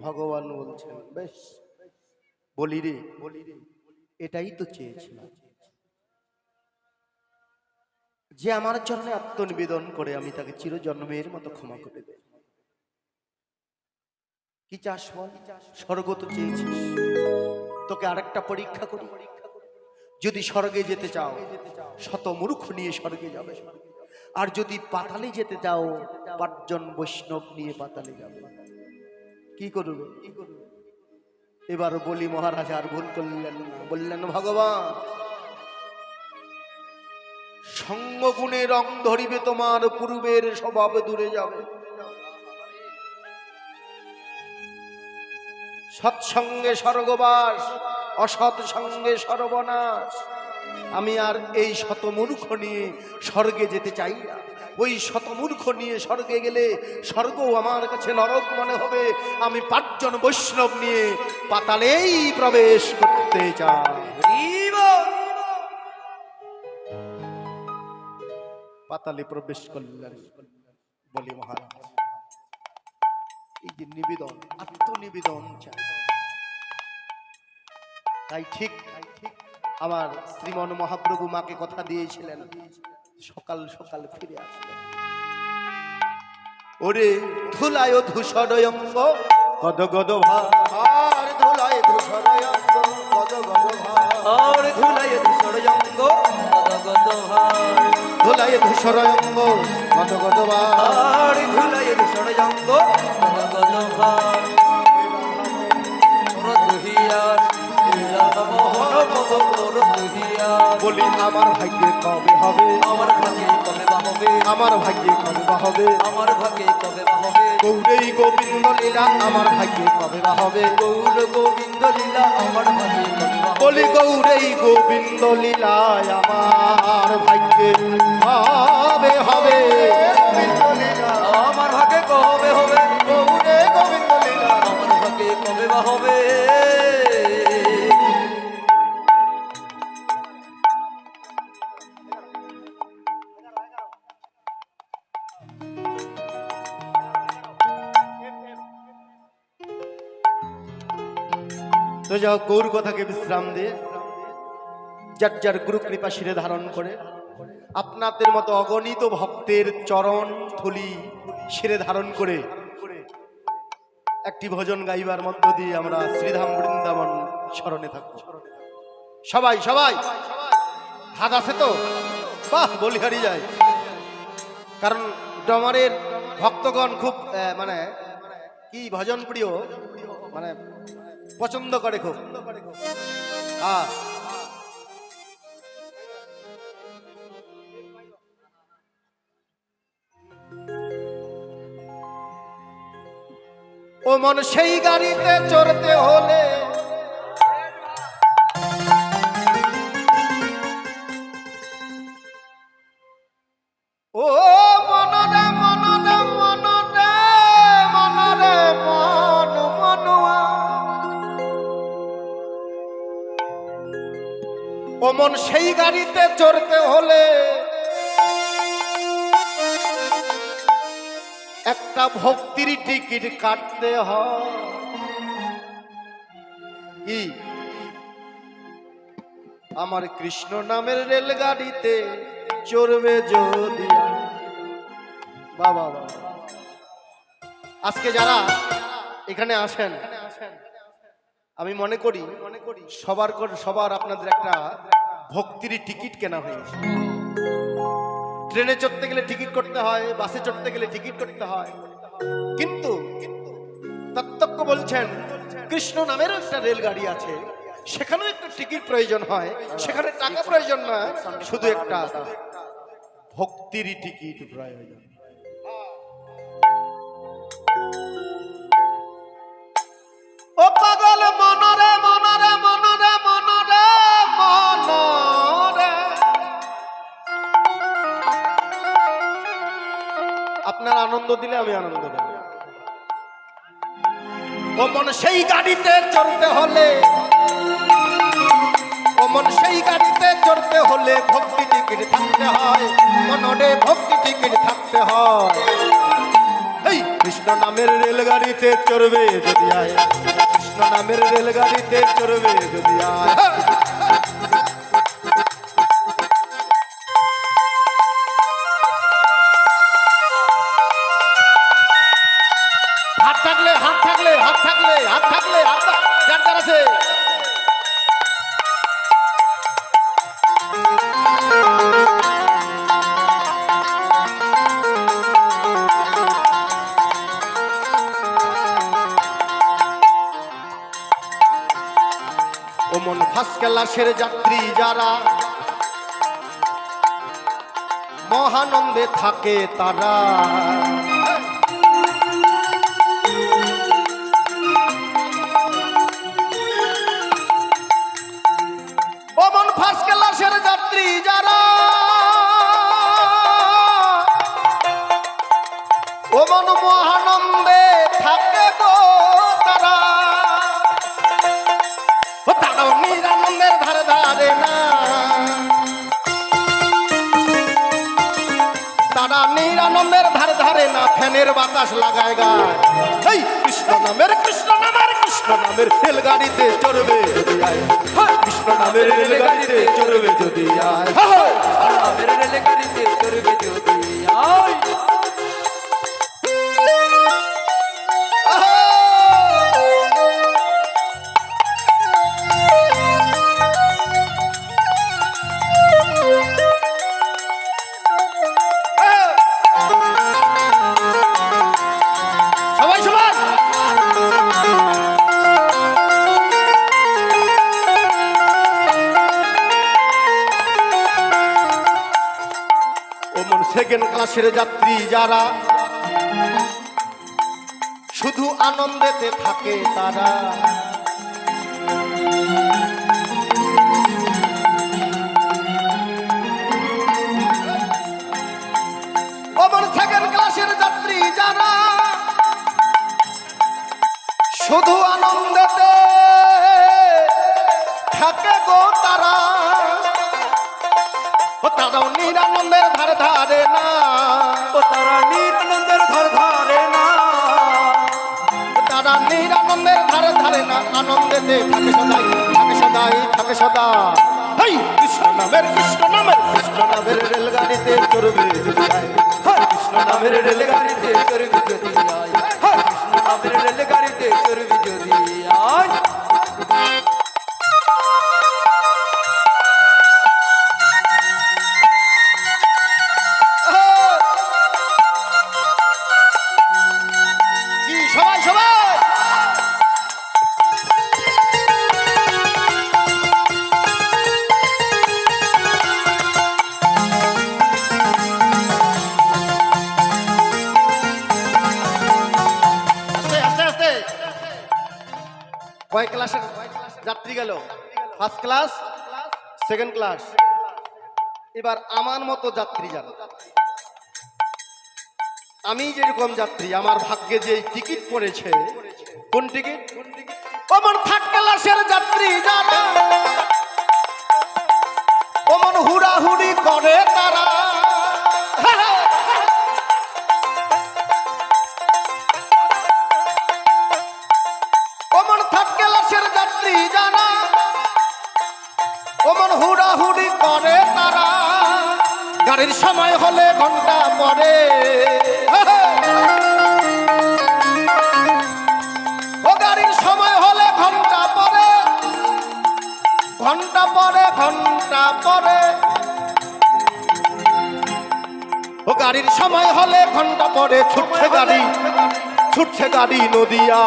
ভগবান বলছেন, বেশ, বলি রে বলি রে এটাই তো চেয়েছিলাম। যে আমার জন্য আত্মনিবেদন করে আমি তাকে চিরজন্মের মতো ক্ষমা করে দেব। কি চাস বল? স্বর্গ তো চেয়েছিস। তোকে আরেকটা পরীক্ষা করি। যদি স্বর্গে যেতে চাও, শত মূর্খ নিয়ে স্বর্গে যাবে। আর যদি পাতালে যেতে চাও, পাঁচজন বৈষ্ণব নিয়ে পাতালে যাবে। কি করবে? এবার বলি, মহারাজ, আর ভুল করলেন বললেন, ভগবান, সঙ্গগুণে রং ধরিবে তোমার, পূর্বের স্বভাব দূরে যাবে। সৎসঙ্গে স্বর্গবাস অসৎ সঙ্গে সর্বনাশ। আমি আর এই শতমূর্খ নিয়ে স্বর্গে যেতে চাই না। ওই শতমূর্খ নিয়ে স্বর্গে গেলে স্বর্গ আমার কাছে নরক মনে হবে। আমি পাঁচজন বৈষ্ণব নিয়ে পাতালেই প্রবেশ করতে চাই। পাতালে প্রবেশ করলেন। বলি মহারাজ এই যে নিবেদন আত্মনিবেদন চাই। তাই ঠিক ঠিক আমার শ্রীমন মহাপ্রভু মাকে কথা দিয়েছিলেন। সকাল সকাল ফিরে আসবেন ওরে ধুলায় ধূসরয়ঙ্গ। গদ গদ ভার ধুলায় ধূসরয়ঙ্গ গদ গদ ভার আর ধুলাই ষড়যঙ্গ গদগদ ভার ধুলায় ধূসরয়ঙ্গ গদ গদ ভার আর ভার দুহিয়ার মোহন পদ তোর দুহিয়ার বলি আমার ভাগ্যে কবে হবে? আমার ভাগে কবে বা হবে আমার ভাগ্যে কবে বা হবে? আমার ভাগ্যে কবে বা হবে? গৌরী গোবিন্দ লীলা আমার ভাগ্যে কবে বা হবে? গৌর গোবিন্দ লীলা আমার ভাগ্যে কবে বা বলি গৌরী গোবিন্দ লীলা আমার ভাগ্যে হবে হবে? তো যাও গৌর কথাকে বিশ্রাম দিয়ে। যার যার গুরু কৃপা শিরে ধারণ করে, আপনাদের মতো অগণিত ভক্তের চরণ থলি শিরে ধারণ করে একটি ভজন গাইবার মধ্য দিয়ে আমরা শ্রীধাম বৃন্দাবন স্মরণে থাকব। সবাই সবাই! হাত আছে তো? বাহ, বলিহারি যায়। কারণ ডমারের ভক্তগণ খুব মানে কি ভজন প্রিয়? মানে পছন্দ করে খুব। ও মন সেই গাড়িতে চড়তে হলে কাটতে হয়। আমার কৃষ্ণ নামের রেলগাড়িতে চড়বে যদি। বাবা আজকে যারা এখানে আসেন, আমি মনে করি সবার সবার আপনাদের একটা ভক্তির টিকিট কেনা হয়েছে ট্রেনে চড়তে গেলে টিকিট করতে হয়, বাসে চড়তে গেলে টিকিট করতে হয়। কিন্তু তত্ত্বজ্ঞ বলছেন, কৃষ্ণ নামেরও একটা রেলগাড়ি আছে, সেখানেও একটা টিকিট প্রয়োজন হয়, সেখানে টাকা প্রয়োজন না, শুধু একটা ভক্তির টিকিট প্রয়োজন। ও পাগল, মনরে মনরে মনরে মনরে মনরে। আপনার আনন্দ দিলে আমি আনন্দ দেব। ও মন সেই গাড়িতে চড়তে হলে ওমন সেই গাড়িতে চড়তে হলে ভক্তি টিকিট থাকতে হয় মনে ভক্তি টিকিট থাকতে হয়। এই, কৃষ্ণ নামের রেলগাড়িতে চড়বে যদি আয়, কৃষ্ণ নামের রেলগাড়িতে চড়বে যদি আয়। থাকলে, হাত থাকলে হাত থাকলে হাত থাকলে, হাত আছে। ওমন যাত্রী যারা মহানন্দে থাকে তারা। ক্লাসের যাত্রী যারা। ওমন মহানন্দে থাকে গো তারা। তারাও নিরানন্দের ধারে ধারে না। তারা নিরানন্দের ধারে ধারে না, ফ্যানের বাতাস লাগায় গায়। এই কৃষ্ণ নামের কৃষ্ণ নামের কৃষ্ণ নামের রেলগাড়িতে চড়বে কৃষ্ণ নামের রেলগাড়িতে চড়বে যদি আয়। হ্যাঁ, রেলগাড়িতে চড়বে যদি ক্লাসের যাত্রী যারা, শুধু আনন্দেতে থাকে তারা। শুধু আনন্দেতে থাকে গো তারা। ও তারাও নিরানন্দের ধারে ধারে না। ধারে না আনন্দেতে থাকে সদাই থাকে সদাই থাকে সদা। হাই কৃষ্ণ নামের কৃষ্ণ নামের। কৃষ্ণ নামের রেলগাড়িতে চড়বে যদি। হ্যাঁ, কৃষ্ণ নামের রেলগাড়িতে চড়বে যদি এবার আমার মতো যাত্রী যারা আমি যেরকম যাত্রী, আমার ভাগ্যে যে টিকিট পড়েছে, কোন টিকিট? ওমন থার্ড ক্লাসের যাত্রী যারা, ওমন হুড়াহুড়ি করে তারা। ওমন থার্ড যাত্রী যারা, ওমন হুড়াহুড়ি করে তারা। গাড়ির সময় হলে ঘণ্টা পরে গাড়ির সময় হলে ঘণ্টা পরে ঘণ্টা পরে ঘণ্টা পরে ও গাড়ির সময় হলে ঘণ্টা পরে ছুটছে গাড়ি ছুটছে গাড়ি নদিয়া।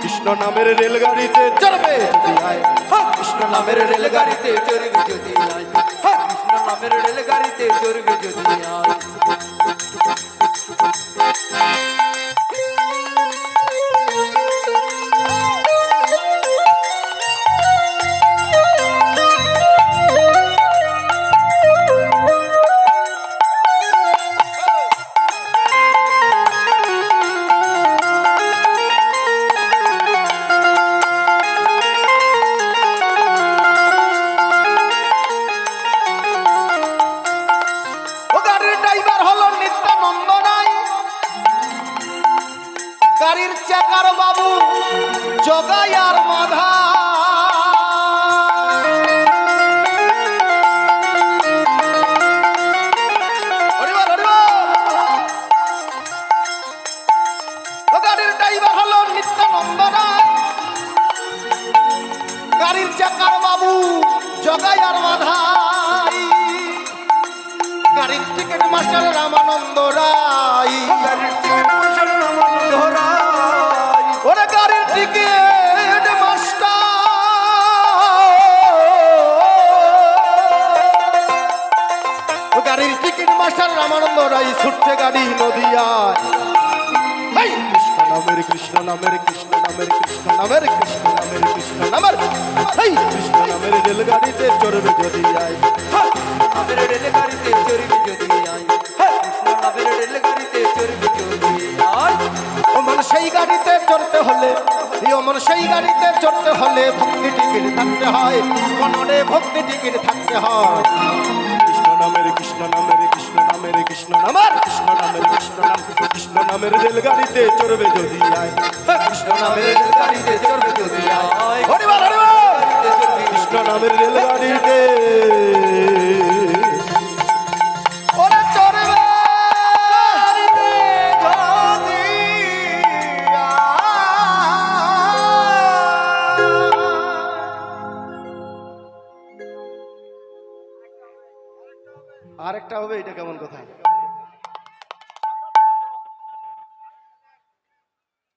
কৃষ্ণ নামের রেলগাড়িতে চড়বে কৃষ্ণ নামের রেলগাড়িতে চড়বে যদি নামের রেলগাড়িতে চড়বে যদি আয় গাড়ির চাকার বাবু, জগাই আর মাধাই গাড়ির টিকিট মাস্টার রামানন্দ রায়। ওরে গাড়ির টিকিট মাস্টার। গাড়ির টিকিট মাস্টার রামানন্দ রায় ছুটছে গাড়ি নদিয়ায়। কৃষ্ণ নামের কৃষ্ণ নামের, কৃষ্ণ নামের কৃষ্ণ নামের কৃষ্ণ নামের কৃষ্ণ, নামের এই কৃষ্ণ নামের রেলগাড়িতে চড়বে যদি আয়। নামের রেলগাড়িতে চড়বি যদি নামের রেলগাড়িতে চড়বি যদি অমন সেই গাড়িতে চড়তে হলে অমন সেই গাড়িতে চড়তে হলে ভক্তি টিকিট থাকতে হয়। মনরে ভক্তি টিকিট থাকতে হয়। কৃষ্ণ নামের কৃষ্ণ নামের কৃষ্ণ নামের কৃষ্ণ নামের কৃষ্ণ নামের, কৃষ্ণ নাম, কৃষ্ণ নামের রেলগাড়িতে চড়বে যদি আয়। কৃষ্ণ নামের রেলগাড়িতে চড়বে যদি আয়। কৃষ্ণ নামের রেলগাড়িতে আরেকটা হবে এটা কেমন কথা?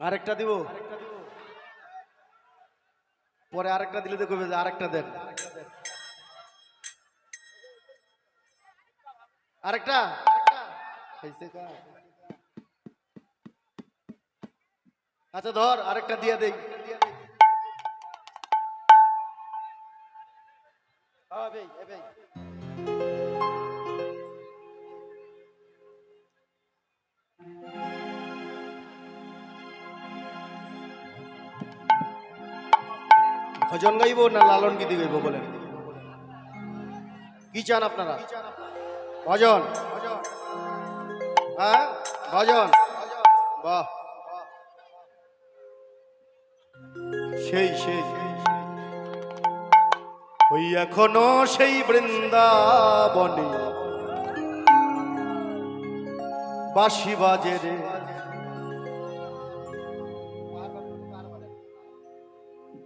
আরেকটা দিব? পরে আরেকটা দিলে তো কবে আরেকটা দেন। আরেকটা? আচ্ছা ধর আরেকটা দিয়ে দেই। হ্যাঁ, বেই, এ বেই। ভজন গাইবো না লালন গীতি গাইবো বলেন? কি চান আপনারা? ভজন। হ্যাঁ? ভজন। বাহ। সেই সেই। ওই এখনও সেই বৃন্দাবনে বাসি বাজে রে।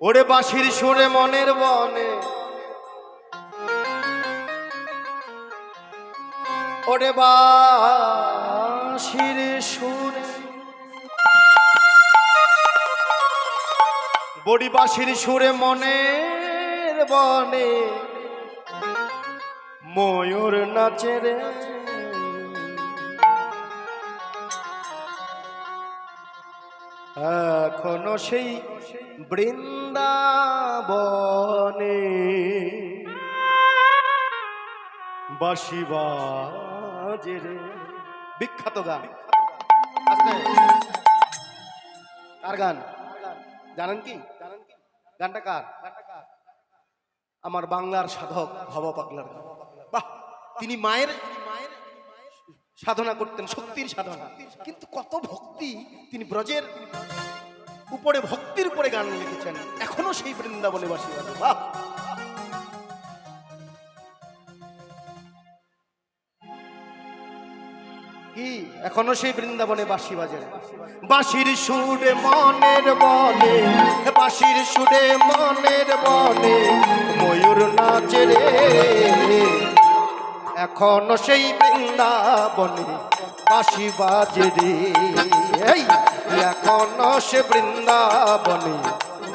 ওরে বাঁশির সুরে মনের বনে ওরে বাঁশির সুরে। বড়ি বাঁশির সুরে মনের বনে ময়ূর নাচে রে। এখনও সেই বৃন্দাবনে বাঁশি বাজে রে। বিখ্যাত গান। কার গান? জানেন কি? জানেন কি গানটা কার? আমার বাংলার সাধক ভব পাগলার বাহ! তিনি মায়ের সাধনা করতেন, শক্তির সাধনা। কিন্তু কত ভক্তি তিনি ব্রজের উপরে ভক্তির উপরে গান লিখেছেন। এখনও সেই বৃন্দাবনে বাসী বাহ! কি? এখনও সেই বৃন্দাবনে বাঁশি বাজে। বাঁশির সুরে মনের বনে বাঁশির সুরে মনের বনে, ময়ূর নাচে রে। এখনও সেই বৃন্দাবনে বাঁশি বাজে রে। এখনও সে বৃন্দাবনে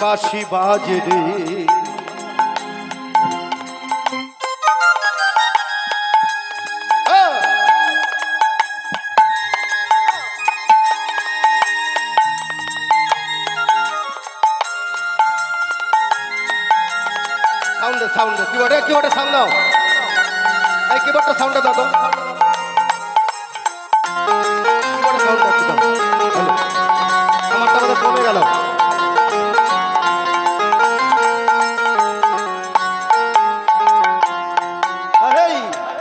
বাঁশি বাজে রে। সাউন্ড সাউন্ড কিবোর্ডে কিবোর্ডে সাউন্ড দাও।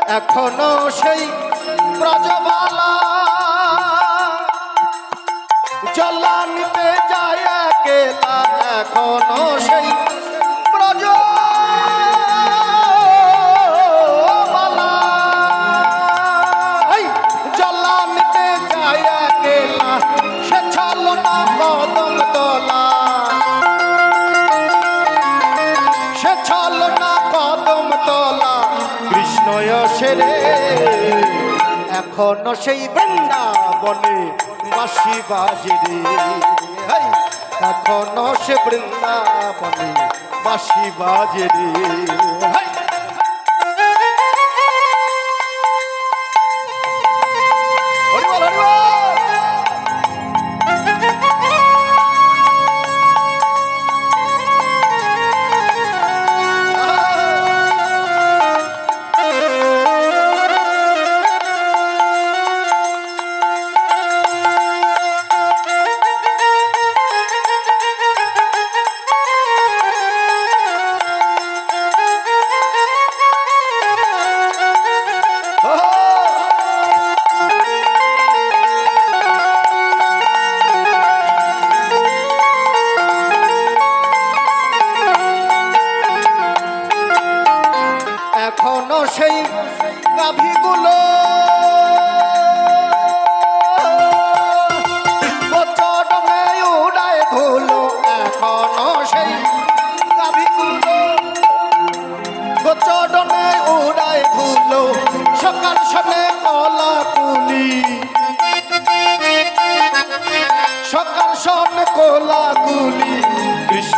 এখনও সেই ব্রজবালা জলানিতে যায় একেলা এখনও সেই ছেড়ে এখনও সেই বৃন্দাবনে মাসি বাজে রে এখনও সে বৃন্দাবনে মাসি বাজে রে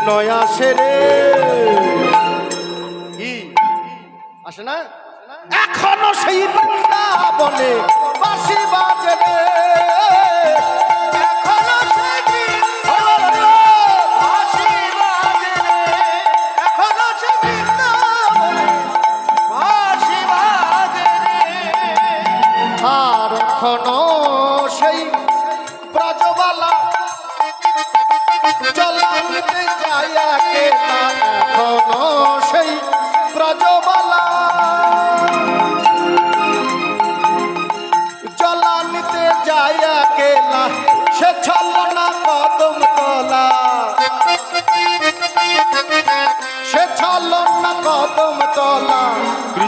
কৃষ্ণ আসে রে। কি আসে না? এখনও সেই বৃন্দাবনে বাসি বাজে রে।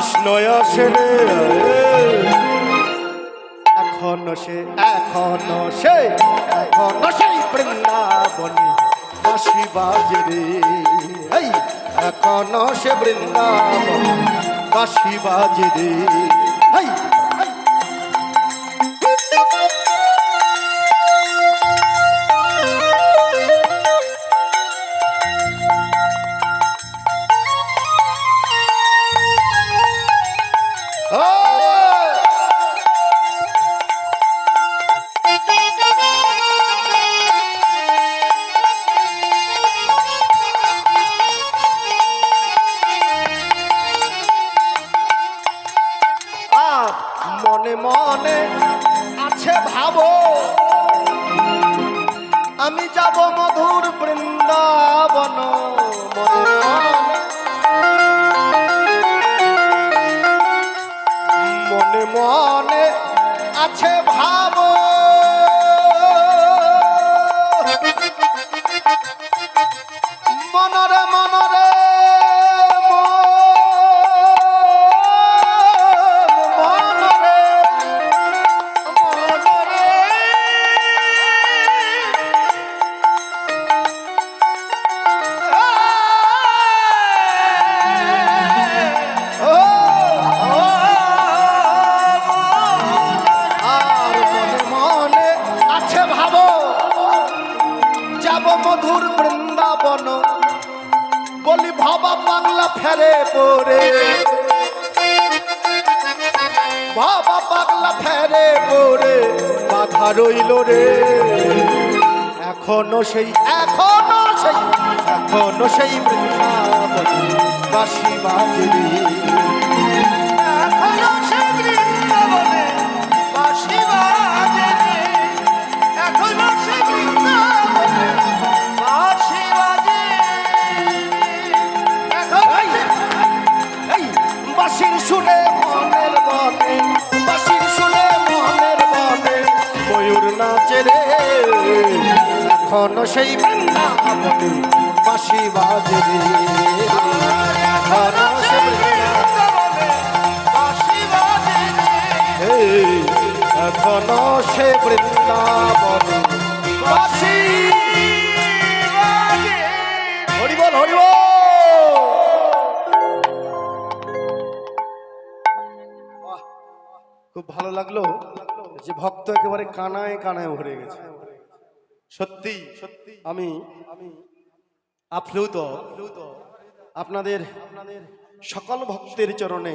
কৃষ্ণ আসে এখনও সে এখনও সে, এখনও সেই বৃন্দাবনে বাঁশি বাজে রে। এই এখনও সে বৃন্দাবনে বাঁশি বাজে রে। রইল রে। এখনও সেই এখনও সেই এখনও সেই বাসি বাজে এখনও সেই এখন সে বৃন্দাবন খুব ভালো লাগল যে ভক্ত একেবারে কানায় কানায় ভরে গেছে। সত্যি সত্যি। আমি আমি আপ্লুত আপনাদের আপনাদের সকল ভক্তের চরণে।